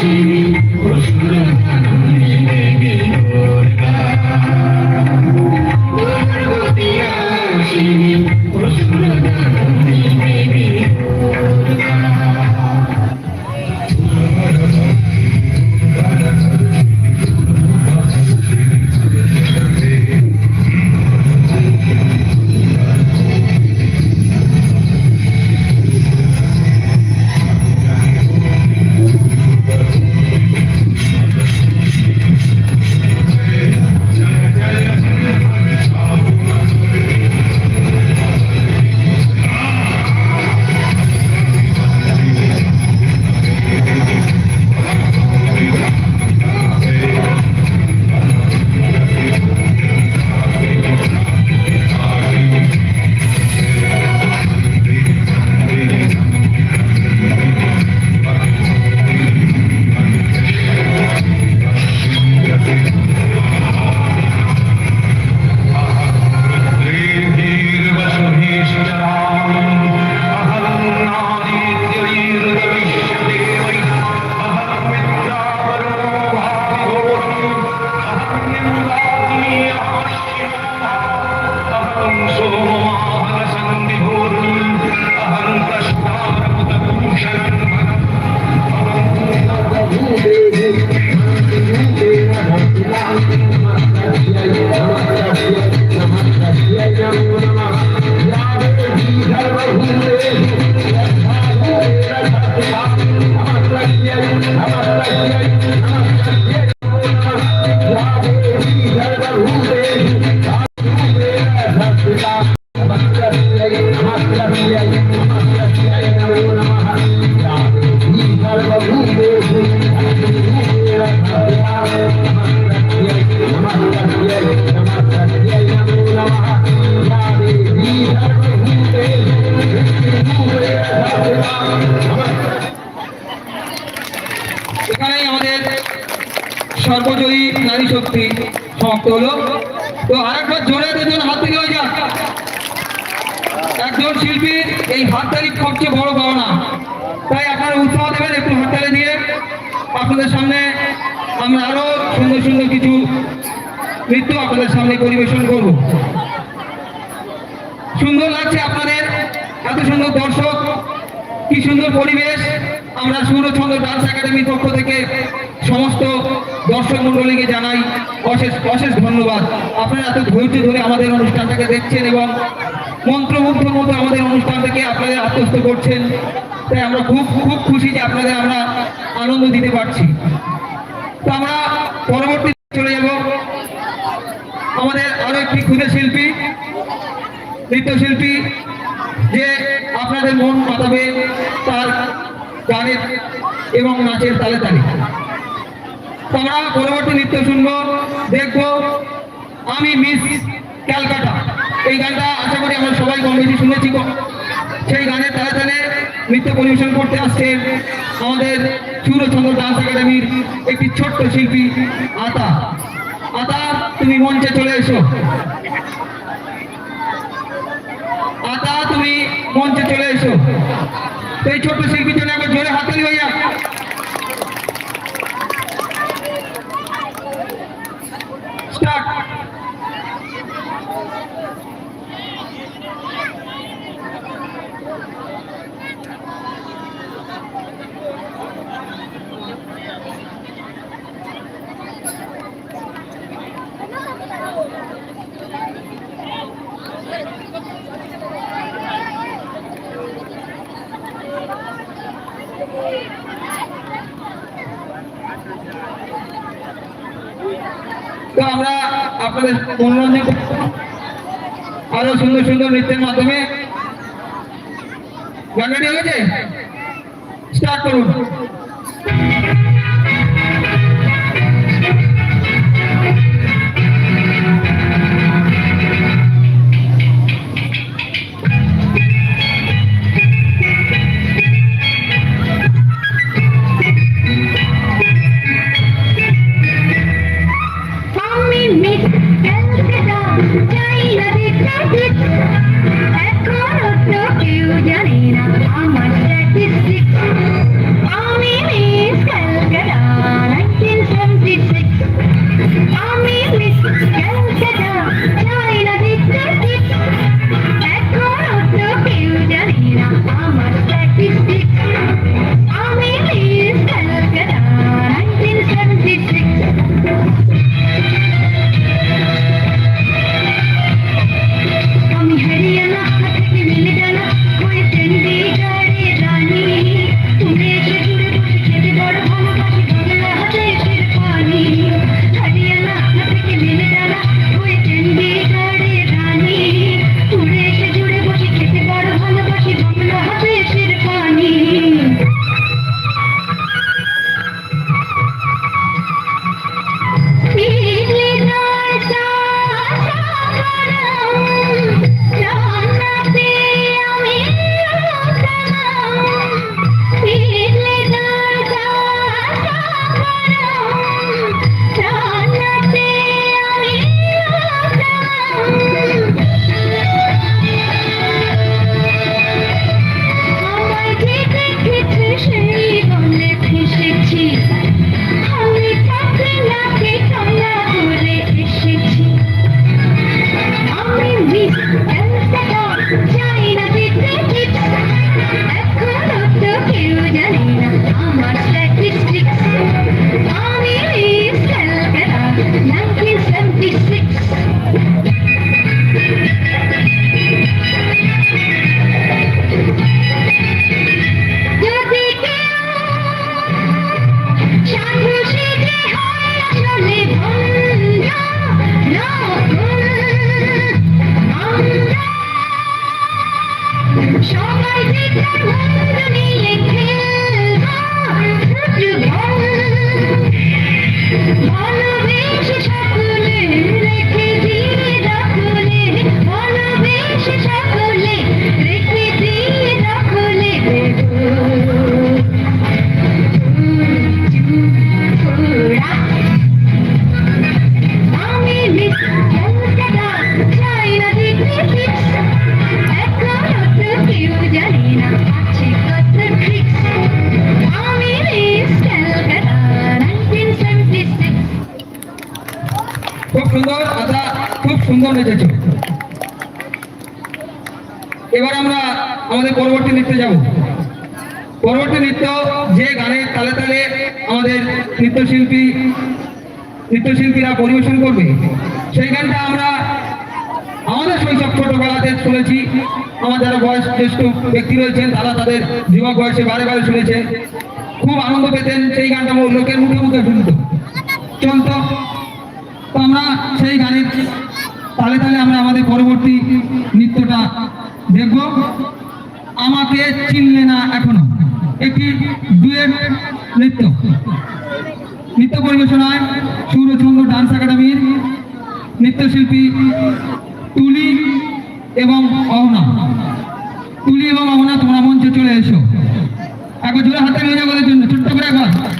Shri এখানেই আমাদের সর্বজয়ী নারী শক্তি সমাপ্ত হলো। তো আরেকবার জোরে দুজন হাত থেকে হয়ে যাক। একজন শিল্পীর এই হাততালি সবচেয়ে বড় পাওনা তাই আপনারা উৎসাহ দেবেন একটু হাততালি দিয়ে। আপনাদের সামনে আমরা আরও সুন্দর সুন্দর কিছু নৃত্য আপনাদের সামনে পরিবেশন করব। সুন্দর লাগছে আপনাদের, এত সুন্দর দর্শক, কি সুন্দর পরিবেশ। আমরা সূর্যচন্দ্র ডান্স একাডেমির পক্ষ থেকে সমস্ত দর্শক মন্ডলীকে জানাই অশেষ অশেষ ধন্যবাদ। আপনারা এত ধৈর্য ধরে আমাদের অনুষ্ঠানটাকে দেখছেন এবং মন্ত্রমুগ্ধর মতো আমাদের অনুষ্ঠানটাকে আপনাদের আত্মস্থ করছেন। তাই আমরা খুব খুব খুশি যে আপনাদের আমরা আনন্দ দিতে পারছি। তো আমরা পরবর্তী চলে যাব। আমাদের আরও একটি ক্ষুদে শিল্পী, নৃত্যশিল্পী, যে আপনাদের মন মাতাবে তার গানের এবং নাচের তালে তালে। আমরা পরবর্তী নৃত্য শুনব, দেখব, আমি মিস ক্যালকাটা। এই গানটা আশা করি আমরা সবাই কম বেশি শুনেছি সেই গানের তালে তালে নৃত্য পরিবেশন করতে আসছে আমাদের চূড়চন্দ্র ডান্স একাডেমির একটি ছোট্ট শিল্পী আতা। আতা, তুমি মঞ্চে চলে এসো। আতা, তুমি মঞ্চে চলে এসো। এই ছোট্ট শিল্পীর জন্য একবার জোরে হাতালি স্টার্ট তো আমরা আপনাদের মনোরঞ্জন। আরও সুন্দর সুন্দর নৃত্যের মাধ্যমে। গান রেডি হয়ে গেছে স্টার্ট করুন। এবার আমরা আমাদের পরবর্তী নৃত্যে যাব। পরবর্তী নৃত্য যে গানের তালে তালে আমাদের নৃত্যশিল্পী, নৃত্যশিল্পীরা পরিবেশন করবে, সেই গানটা আমরা আমাদের শৈশব ছোটবেলাতে শুনেছি। আমার যারা বয়স জ্যেষ্ঠ ব্যক্তি রয়েছেন, তারা তাদের যুবক বয়সে বারে বারে শুনেছেন খুব আনন্দ পেতেন সেই গানটা লোকের মুখে মুখে শুনত। চলতো। আমরা সেই গানের তালে তালে আমরা আমাদের পরবর্তী নৃত্যটা দেখব। আমাকে চিনলে না এখনও। একটি ডুয়েট নৃত্য। নৃত্য পরিবেশনায় সৌরচন্দ্র ডান্স একাডেমির নৃত্যশিল্পী তুলি এবং অহনা। তুলি এবং অহনা তোমরা মঞ্চে চলে এসো। একবার জোরে হাতে নিয়ে যাওয়ার জন্য, ছোট্ট করে একবার।